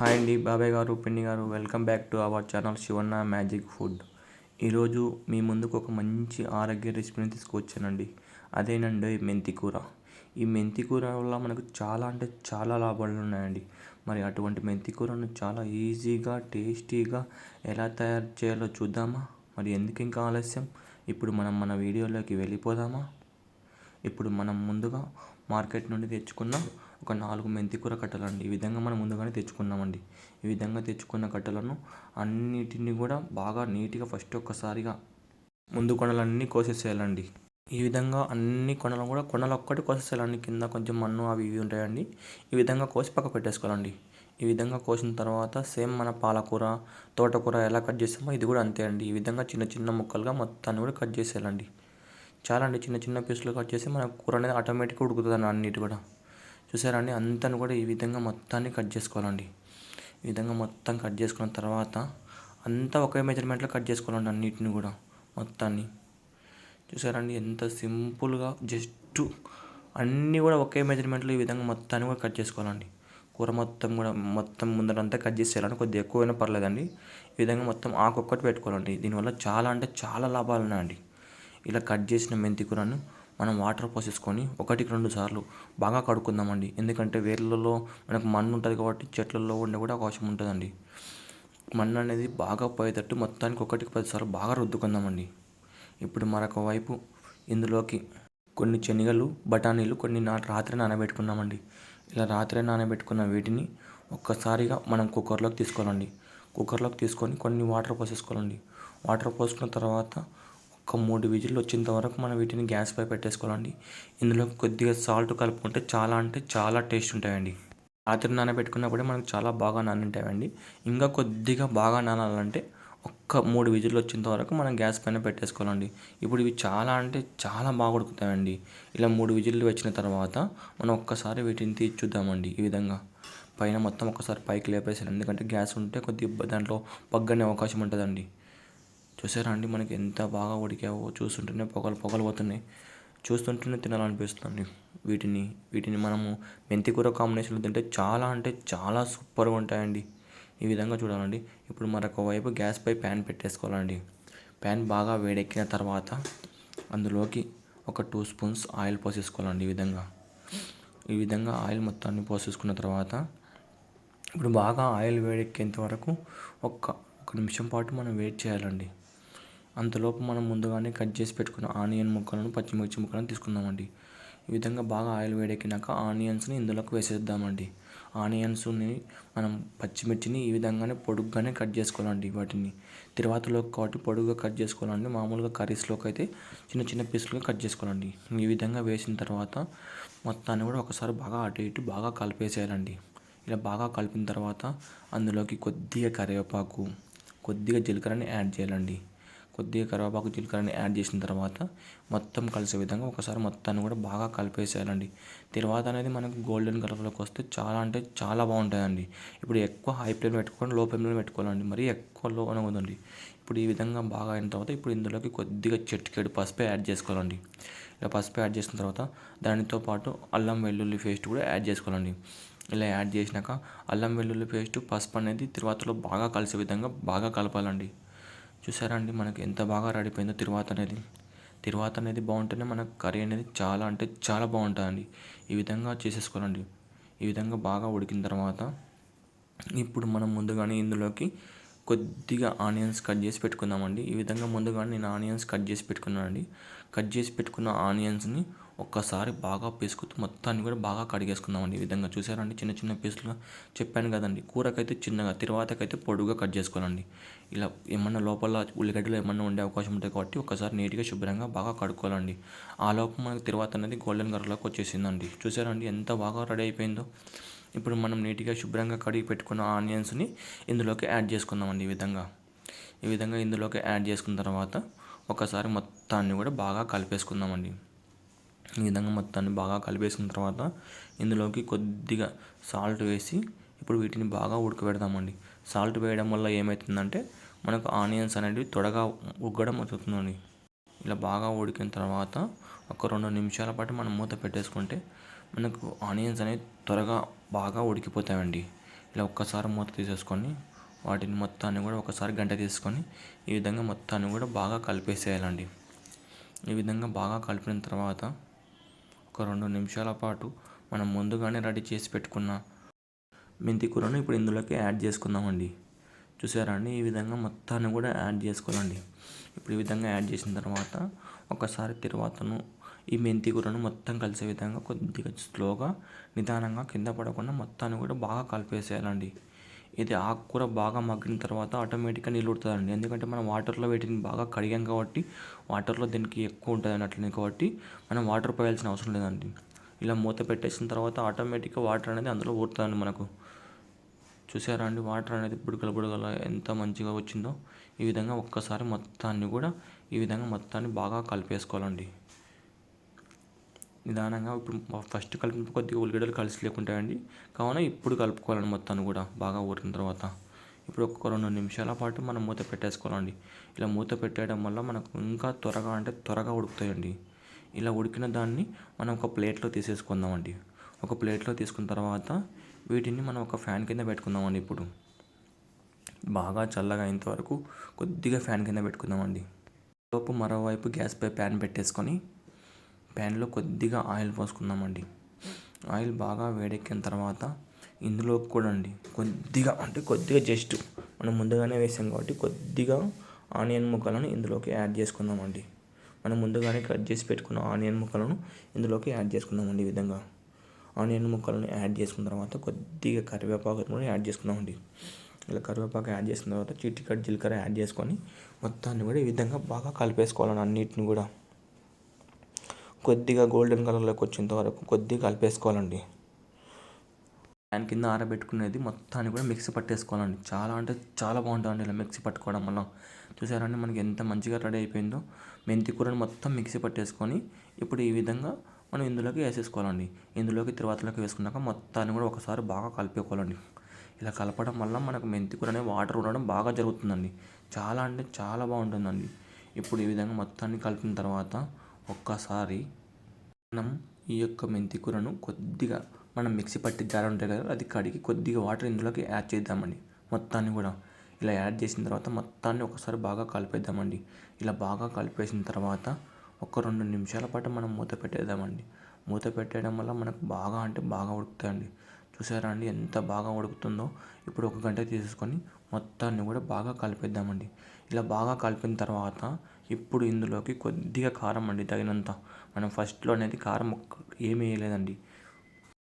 Hi అండి బాబాయ్ గారు పిన్ని గారు. Welcome back to our channel Sivanna magic food. ఈరోజు మీ ముందుకు ఒక మంచి ఆరోగ్య రెసిపీని తీసుకొచ్చానండి అదేనండి మెంతి కూర. ఈ మెంతి కూర వల్ల మనకు చాలా అంటే చాలా లాభాలు ఉన్నాయండి. మరి అటువంటి మెంతి కూరను చాలా ఈజీగా టేస్టీగా ఎలా తయారు చేయాలో చూద్దామా? మరి ఎందుకు ఇంకా ఆలస్యం? ఇప్పుడు మనం మన వీడియోలోకి వెళ్ళిపోదామా? ఇప్పుడు మనం ముందుగా మార్కెట్ నుండి తెచ్చుకున్న ఒక నాలుగు మెంతికూర కట్టలు కట్టలండి. ఈ విధంగా మనం ముందుగానే తెచ్చుకున్నామండి. ఈ విధంగా తెచ్చుకున్న కట్టలను అన్నిటిని కూడా బాగా నీట్గా ఫస్ట్ ఒక్కసారిగా ముందు కొనలన్నీ కోసేసేయాలండి. ఈ విధంగా అన్ని కొనలు కూడా కొనలు ఒక్కటి కోసేసేయాలండి. కింద కొంచెం మన్ను అవి ఇవి ఉంటాయండి. ఈ విధంగా కోసి పక్క పెట్టేసుకోవాలండి. ఈ విధంగా కోసిన తర్వాత సేమ్ మన పాలకూర తోటకూర ఎలా కట్ చేస్తామో ఇది కూడా అంతే అండి. ఈ విధంగా చిన్న చిన్న ముక్కలుగా మొత్తాన్ని కూడా కట్ చేసేయాలండి. చాలా అండి చిన్న చిన్న పీసులు కట్ చేసి మన కూర అనేది ఆటోమేటిక్గా ఉడుకుతుంది అన్నిటి కూడా. చూసారా అండి? అంతను కూడా ఈ విధంగా మొత్తాన్ని కట్ చేసుకోవాలండి. ఈ విధంగా మొత్తం కట్ చేసుకున్న తర్వాత అంతా ఒకే మెజర్మెంట్లో కట్ చేసుకోవాలండి అన్నిటిని కూడా మొత్తాన్ని. చూసారండి ఎంత సింపుల్గా జస్ట్ అన్నీ కూడా ఒకే మెజర్మెంట్లో ఈ విధంగా మొత్తాన్ని కూడా కట్ చేసుకోవాలండి. కూర మొత్తం కూడా మొత్తం ముందరంతా కట్ చేసేయాలని కొద్దిగా ఎక్కువైనా పర్లేదండి. ఈ విధంగా మొత్తం ఆకు ఒక్కటి పెట్టుకోవాలండి. దీనివల్ల చాలా అంటే చాలా లాభాలు ఉన్నాయండి ఇలా కట్ చేసిన మెంతి కూరను మనం వాటర్ పోసేసుకొని ఒకటికి రెండు సార్లు బాగా కడుక్కుందామండి. ఎందుకంటే వేర్లలో మనకు మన్ను ఉంటుంది కాబట్టి చెట్లలో ఉండే కూడా అవకాశం ఉంటుందండి. మన్ను అనేది బాగా పోయేటట్టు మొత్తానికి ఒకటికి పదిసార్లు బాగా రుద్దుకుందామండి. ఇప్పుడు మరొక వైపు ఇందులోకి కొన్ని శనగలు బఠానీలు కొన్ని నా రాత్రి నానబెట్టుకున్నామండి ఇలా రాత్రి నానబెట్టుకున్న వీటిని ఒక్కసారిగా మనం కుక్కర్లోకి తీసుకోవాలండి. కుక్కర్లోకి తీసుకొని కొన్ని వాటర్ పోసేసుకోవాలండి. వాటర్ పోసుకున్న తర్వాత ఒక మూడు విజిల్లు వచ్చేంత వరకు మనం వీటిని గ్యాస్ పై పెట్టేసుకోవాలండి. ఇందులో కొద్దిగా సాల్ట్ కలుపుకుంటే చాలా అంటే చాలా టేస్ట్ ఉంటాయండి. రాత్రి నానబెట్టుకున్నప్పుడే మనకు చాలా బాగా నానింటాయండి. ఇంకా కొద్దిగా బాగా నానాలంటే ఒక్క మూడు విజిల్లు వచ్చేంత వరకు మనం గ్యాస్ పైన పెట్టేసుకోవాలండి. ఇప్పుడు ఇవి చాలా అంటే చాలా బాగా ఉడుకుతాయండి. ఇలా మూడు విజిల్లు వచ్చిన తర్వాత మనం ఒక్కసారి వీటిని తీసి చూద్దామండి ఈ విధంగా. పైన మొత్తం ఒక్కసారి పైకి లేపేసారు ఎందుకంటే గ్యాస్ ఉంటే కొద్దిగా దాంట్లో పగ్గనే అవకాశం ఉంటుందండి. చూసారా అండి మనకి ఎంత బాగా ఉడికావో చూస్తుంటేనే పొగలు పొగలు పోతున్నాయి. చూస్తుంటేనే తినాలనిపిస్తుంది. వీటిని వీటిని మనము మెంతికూర కాంబినేషన్లో తింటే చాలా అంటే చాలా సూపర్గా ఉంటాయండి. ఈ విధంగా చూడాలండి. ఇప్పుడు మరొక వైపు గ్యాస్పై ప్యాన్ పెట్టేసుకోవాలండి. ప్యాన్ బాగా వేడెక్కిన తర్వాత అందులోకి ఒక టూ స్పూన్స్ ఆయిల్ పోసేసుకోవాలండి ఈ విధంగా. ఈ విధంగా ఆయిల్ మొత్తాన్ని పోసేసుకున్న తర్వాత ఇప్పుడు బాగా ఆయిల్ వేడెక్కేంత వరకు ఒక్క ఒక నిమిషం పాటు మనం వెయిట్ చేయాలండి. అంతలోపు మనం ముందుగానే కట్ చేసి పెట్టుకున్న ఆనియన్ ముక్కలను పచ్చిమిర్చి ముక్కలను తీసుకుందామండి. ఈ విధంగా బాగా ఆయిల్ వేడెక్కినాక ఆనియన్స్ని ఇందులోకి వేసేద్దామండి. ఆనియన్స్ని మనం పచ్చిమిర్చిని ఈ విధంగానే పొడుగ్గానే కట్ చేసుకోవాలండి వాటిని. తర్వాతలోకి కాబట్టి పొడుగ్గా కట్ చేసుకోవాలండి. మామూలుగా కర్రీస్లోకి అయితే చిన్న చిన్న పీసులుగా కట్ చేసుకోవాలండి. ఈ విధంగా వేసిన తర్వాత మొత్తాన్ని కూడా ఒకసారి బాగా అటు ఇటు బాగా కలిపేసేయాలండి. ఇలా బాగా కలిపిన తర్వాత అందులోకి కొద్దిగా కరివేపాకు కొద్దిగా జీలకర్రని యాడ్ చేయాలండి. కొద్దిగా కరివేపాకు జీలకర్రని యాడ్ చేసిన తర్వాత మొత్తం కలిసే విధంగా ఒకసారి మొత్తాన్ని కూడా బాగా కలిపేసేయాలండి. తర్వాత అనేది మనకు గోల్డెన్ కలర్లోకి వస్తే చాలా అంటే చాలా బాగుంటుందండి ఇప్పుడు ఎక్కువ హై ఫ్లేమ్ పెట్టుకొని లో ఫ్లేమ్లో పెట్టుకోవాలండి. మరి ఎక్కువ లో అనకూడదండి ఇప్పుడు ఈ విధంగా బాగా అయిన తర్వాత ఇప్పుడు ఇందులోకి కొద్దిగా చెట్టుకేడు పసుపు యాడ్ చేసుకోవాలండి. ఇలా పసుపు యాడ్ చేసిన తర్వాత దానితో పాటు అల్లం వెల్లుల్లి పేస్ట్ కూడా యాడ్ చేసుకోవాలండి. ఇలా యాడ్ చేసినాక అల్లం వెల్లుల్లి పేస్ట్ పసుపు అనేది తర్వాతలో బాగా కలిసే విధంగా బాగా కలపాలండి. చూసారా అండి మనకి ఎంత బాగా రెడీపోయిందో తిరువాత అనేది. తిరువాత అనేది బాగుంటేనే మనకు కర్రీ అనేది చాలా అంటే చాలా బాగుంటుందండి. ఈ విధంగా చేసేసుకోవాలండి. ఈ విధంగా బాగా ఉడికిన తర్వాత ఇప్పుడు మనం ముందుగానే ఇందులోకి కొద్దిగా ఆనియన్స్ కట్ చేసి పెట్టుకుందామండి. ఈ విధంగా ముందుగానే నేను ఆనియన్స్ కట్ చేసి పెట్టుకున్నానండి. కట్ చేసి పెట్టుకున్న ఆనియన్స్ని ఒక్కసారి బాగా పిసుకుతూ మొత్తాన్ని కూడా బాగా కడిగేసుకుందామండి. ఈ విధంగా చూసారండి? చిన్న చిన్న పీసులుగా చెప్పాను కదండి. కూరకైతే చిన్నగా తిరువాతకైతే పొడుగా కట్ చేసుకోవాలండి. ఇలా ఏమన్నా లోపల ఉల్లిగడ్డలు ఏమన్నా ఉండే అవకాశం ఉంటుంది కాబట్టి ఒకసారి నీట్గా శుభ్రంగా బాగా కడుక్కోవాలండి. ఆ లోపల మనకి తిరువాత అనేది గోల్డెన్ కలర్లోకి వచ్చేసిందండి. చూసారండి ఎంత బాగా రెడీ అయిపోయిందో? ఇప్పుడు మనం నీట్గా శుభ్రంగా కడిగి పెట్టుకున్న ఆనియన్స్ని ఇందులోకి యాడ్ చేసుకుందామండి ఈ విధంగా. ఈ విధంగా ఇందులోకి యాడ్ చేసుకున్న తర్వాత ఒకసారి మొత్తాన్ని కూడా బాగా కలిపేసుకుందామండి. ఈ విధంగా మొత్తాన్ని బాగా కలిపేసిన తర్వాత ఇందులోకి కొద్దిగా సాల్ట్ వేసి ఇప్పుడు వీటిని బాగా ఉడకబెడదామండి సాల్ట్ వేయడం వల్ల ఏమవుతుందంటే మనకు ఆనియన్స్ అనేవి త్వరగా ఉగ్గడం అవుతుందండి. ఇలా బాగా ఉడికిన తర్వాత ఒక రెండు నిమిషాల పాటు మనం మూత పెట్టేసుకుంటే మనకు ఆనియన్స్ అనేవి త్వరగా బాగా ఉడికిపోతాయండి. ఇలా ఒక్కసారి మూత తీసేసుకొని వాటిని మొత్తాన్ని కూడా ఒకసారి గంట తీసుకొని ఈ విధంగా మొత్తాన్ని కూడా బాగా కలిపేసేయాలండి. ఈ విధంగా బాగా కలిపిన తర్వాత ఒక రెండు నిమిషాల పాటు మనం ముందుగానే రెడీ చేసి పెట్టుకున్న మెంతి కూరను ఇప్పుడు ఇందులోకి యాడ్ చేసుకుందామండి. చూసారా అండి? ఈ విధంగా మొత్తాన్ని కూడా యాడ్ చేసుకోవాలండి. ఇప్పుడు ఈ విధంగా యాడ్ చేసిన తర్వాత ఒకసారి తర్వాతను ఈ మెంతి కూరను మొత్తం కలిసే విధంగా కొద్దిగా స్లోగా నిదానంగా కింద పడకుండా మొత్తాన్ని కూడా బాగా కలిపేసేయాలండి. ఇది ఆకుకూర బాగా మగ్గిన తర్వాత ఆటోమేటిక్గా నీళ్ళు ఉడుతుందండి ఎందుకంటే మనం వాటర్లో వీటిని బాగా కడిగాం కాబట్టి వాటర్లో దీనికి ఎక్కువ ఉంటుంది అట్లనే కాబట్టి మనం వాటర్ పోయాల్సిన అవసరం లేదండి. ఇలా మూత పెట్టేసిన తర్వాత ఆటోమేటిక్గా వాటర్ అనేది అందులో ఊరుతుందండి మనకు. చూసారా అండి? వాటర్ అనేది బుడగల బుడగల ఎంత మంచిగా వచ్చిందో ఈ విధంగా ఒక్కసారి మొత్తాన్ని కూడా ఈ విధంగా మొత్తాన్ని బాగా కలిపేసుకోవాలండి. నిదానంగా ఇప్పుడు ఫస్ట్ కలిపిన కొద్దిగా ఉల్లిగడ్డలు కలిసి లేకుంటాయండి. కావున ఇప్పుడు కలుపుకోవాలండి మొత్తాన్ని కూడా బాగా ఊరిన తర్వాత ఇప్పుడు ఒక రెండు నిమిషాల పాటు మనం మూత పెట్టేసుకోవాలండి. ఇలా మూత పెట్టేయడం వల్ల మనకు ఇంకా త్వరగా అంటే త్వరగా ఉడుకుతాయండి. ఇలా ఉడికిన దాన్ని మనం ఒక ప్లేట్లో తీసేసుకుందామండి. ఒక ప్లేట్లో తీసుకున్న తర్వాత వీటిని మనం ఒక ఫ్యాన్ కింద పెట్టుకుందామండి ఇప్పుడు. బాగా చల్లగా అయినంత వరకు కొద్దిగా ఫ్యాన్ కింద పెట్టుకుందామండి. లోపు మరోవైపు గ్యాస్పై ప్యాన్ పెట్టేసుకొని ప్యాన్లో కొద్దిగా ఆయిల్ పోసుకుందామండి. ఆయిల్ బాగా వేడెక్కిన తర్వాత ఇందులో కూడా అండి కొద్దిగా అంటే కొద్దిగా జస్ట్ మనం ముందుగానే వేసాం కాబట్టి కొద్దిగా ఆనియన్ ముక్కలను ఇందులోకి యాడ్ చేసుకుందామండి. మనం ముందుగానే కట్ చేసి పెట్టుకున్న ఆనియన్ ముక్కలను ఇందులోకి యాడ్ చేసుకుందామండి ఈ విధంగా. ఆనియన్ ముక్కలను యాడ్ చేసుకున్న తర్వాత కొద్దిగా కరివేపాకు కూడా యాడ్ చేసుకుందామండి. ఇలా కరివేపాకు యాడ్ చేసిన తర్వాత చిటికట్ జీలకర్ర యాడ్ చేసుకొని మొత్తాన్ని కూడా ఈ విధంగా బాగా కలిపేసుకోవాలండి అన్నిటిని కూడా. కొద్దిగా గోల్డెన్ కలర్లోకి వచ్చేంత వరకు కొద్దిగా కలిపేసుకోవాలండి. దాని కింద ఆరబెట్టుకునేది మొత్తాన్ని కూడా మిక్సీ పట్టేసుకోవాలండి. చాలా అంటే చాలా బాగుంటుందండి ఇలా మిక్సీ పట్టుకోవడం వల్ల. చూసారండి మనకి ఎంత మంచిగా రెడీ అయిపోయిందో. మెంతి కూరని మొత్తం మిక్సీ పట్టేసుకొని ఇప్పుడు ఈ విధంగా మనం ఇందులోకి వేసేసుకోవాలండి. ఇందులోకి తర్వాతలోకి వేసుకున్నాక మొత్తాన్ని కూడా ఒకసారి బాగా కలిపేసుకోవాలండి. ఇలా కలపడం వల్ల మనకు మెంతి కూర అనే వాటర్ ఉండడం బాగా జరుగుతుందండి. చాలా అంటే చాలా బాగుంటుందండి. ఇప్పుడు ఈ విధంగా మొత్తాన్ని కలిపిన తర్వాత ఒక్కసారి మనం ఈ యొక్క మెంతి కూరను కొద్దిగా మనం మిక్సీ పట్టి జార ఉంటాయి కదా అది కడిగి కొద్దిగా వాటర్ ఇందులోకి యాడ్ చేద్దామండి. మొత్తాన్ని కూడా ఇలా యాడ్ చేసిన తర్వాత మొత్తాన్ని ఒకసారి బాగా కలిపేద్దామండి. ఇలా బాగా కలిపేసిన తర్వాత ఒక రెండు నిమిషాల పాటు మనం మూత పెట్టేద్దామండి. మూత పెట్టేయడం వల్ల మనకు బాగా అంటే బాగా ఉడుకుతాయండి. చూసారా అండి ఎంత బాగా ఉడుకుతుందో? ఇప్పుడు ఒక గంట తీసుకొని మొత్తాన్ని కూడా బాగా కలిపేద్దామండి. ఇలా బాగా కలిపిన తర్వాత ఇప్పుడు ఇందులోకి కొద్దిగా కారం అండి తగినంత. మనం ఫస్ట్లో అనేది కారం ఏమీ వేయలేదండి.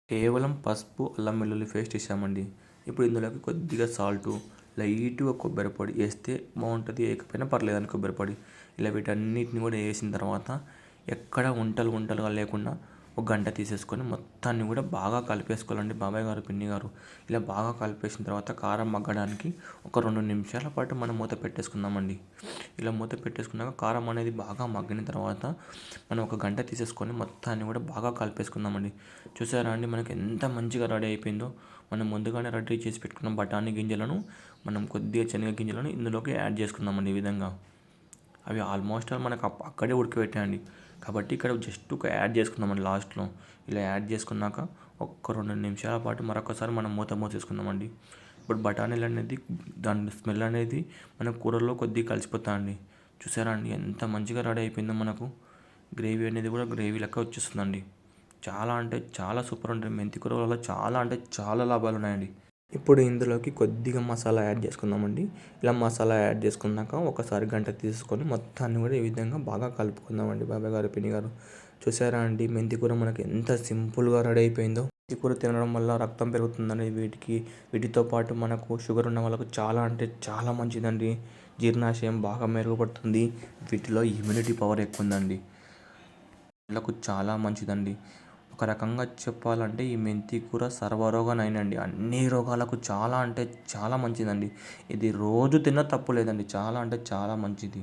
కేవలం పసుపు అల్లం వెల్లుల్లి పేస్ట్ వేసామండి. ఇప్పుడు ఇందులోకి కొద్దిగా సాల్టు లైట్గా కొబ్బరి పొడి వేస్తే బాగుంటుంది వేయకపోయినా పర్లేదండి కొబ్బరి పొడి. ఇలా వీటన్నిటిని కూడా వేసిన తర్వాత ఎక్కడ వంటలు వంటలుగా లేకుండా ఒక గంట తీసేసుకొని మొత్తాన్ని కూడా బాగా కలిపేసుకోవాలండి. బాబాయ్ గారు పిన్ని గారు ఇలా బాగా కలిపేసిన తర్వాత కారం మగ్గడానికి ఒక రెండు నిమిషాల పాటు మనం మూత పెట్టేసుకుందామండి. ఇలా మూత పెట్టేసుకున్నాక కారం అనేది బాగా మగ్గిన తర్వాత మనం ఒక గంట తీసేసుకొని మొత్తాన్ని కూడా బాగా కలిపేసుకుందామండి. చూసారా అండి? మనకి ఎంత మంచిగా రెడీ అయిపోయిందో. మనం ముందుగానే రెడీ చేసి పెట్టుకున్న బఠానీ గింజలను మనం కొద్దిగా శనగ గింజలను ఇందులోకి యాడ్ చేసుకుందామండి ఈ విధంగా. అవి ఆల్మోస్ట్ ఆల్ మనకు అక్కడే ఉడకబెట్టాయండి కాబట్టి ఇక్కడ జస్ట్ ఒక యాడ్ చేసుకుందామండి లాస్ట్లో. ఇలా యాడ్ చేసుకున్నాక ఒక్క రెండు నిమిషాల పాటు మరొకసారి మనం మూత మూసేసుకుందామండి ఇప్పుడు బఠానీలు అనేది దాని స్మెల్ అనేది మన కూరలో కొద్దిగా కలిసిపోతాయండి. చూసారా అండి ఎంత మంచిగా రెడీ అయిపోయిందో మనకు. గ్రేవీ అనేది కూడా గ్రేవీ లెక్క వచ్చేస్తుందండి. చాలా అంటే చాలా సూపర్ ఉంటుంది మెంతి కూర వల్ల చాలా అంటే చాలా లాభాలు ఉన్నాయండి ఇప్పుడు ఇందులోకి కొద్దిగా మసాలా యాడ్ చేసుకుందామండి. ఇలా మసాలా యాడ్ చేసుకున్నాక ఒకసారి గంట తీసుకొని మొత్తాన్ని కూడా ఈ విధంగా బాగా కలుపుకుందామండి బాబాయ్ గారు పిన్ని గారు. చూసారా అండి మెంతి కూర మనకి ఎంత సింపుల్గా రెడీ అయిపోయిందో. మెంతి కూర తినడం వల్ల రక్తం పెరుగుతుందండి వీటికి. వీటితో పాటు మనకు షుగర్ ఉన్న వాళ్ళకు చాలా అంటే చాలా మంచిదండి. జీర్ణాశయం బాగా మెరుగుపడుతుంది. వీటిలో ఇమ్యూనిటీ పవర్ ఎక్కువ ఉందండి వాళ్ళకు చాలా మంచిదండి. ఒక రకంగా చెప్పాలంటే ఈ మెంతి కూర సర్వరోగ నయనండి అన్ని రోగాలకు చాలా అంటే చాలా మంచిదండి. ఇది రోజు తిన్న తప్పు లేదండి. చాలా అంటే చాలా మంచిది.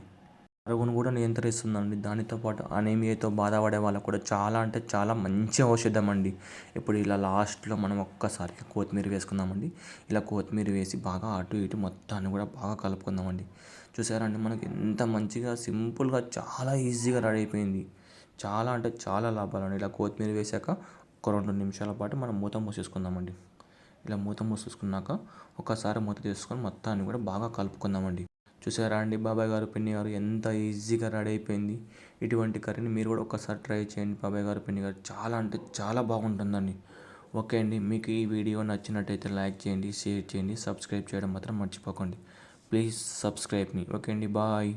అరుగును కూడా నియంత్రిస్తుందండి. దానితో పాటు అనేమియాతో బాధపడే వాళ్ళకు కూడా చాలా అంటే చాలా మంచి ఔషధం అండి ఇప్పుడు ఇలా లాస్ట్లో మనం ఒక్కసారి కొత్తిమీర వేసుకుందామండి. ఇలా కొత్తిమీర వేసి బాగా అటు ఇటు మొత్తాన్ని కూడా బాగా కలుపుకుందామండి. చూసారండి మనకి ఎంత మంచిగా సింపుల్గా చాలా ఈజీగా రెడీ అయిపోయింది. చాలా అంటే చాలా లాభాలు అండి ఇలా కొత్తిమీర వేసాక ఒక రెండు నిమిషాల పాటు మనం మూత మూసేసుకుందామండి. ఇలా మూత మూసేసుకున్నాక ఒకసారి మూత తీసుకొని మొత్తాన్ని కూడా బాగా కలుపుకుందామండి. చూసారా అండి బాబాయ్ గారు పిన్ని గారు ఎంత ఈజీగా రెడీ అయిపోయింది. ఇటువంటి కర్రీని మీరు కూడా ఒకసారి ట్రై చేయండి బాబాయ్ గారు పిన్ని గారు. చాలా అంటే చాలా బాగుంటుందండి. ఓకే అండి మీకు ఈ వీడియో నచ్చినట్టయితే లైక్ చేయండి షేర్ చేయండి సబ్స్క్రైబ్ చేయడం మాత్రం మర్చిపోకండి. ప్లీజ్ సబ్స్క్రైబ్ మీ. ఓకే అండి బాయ్.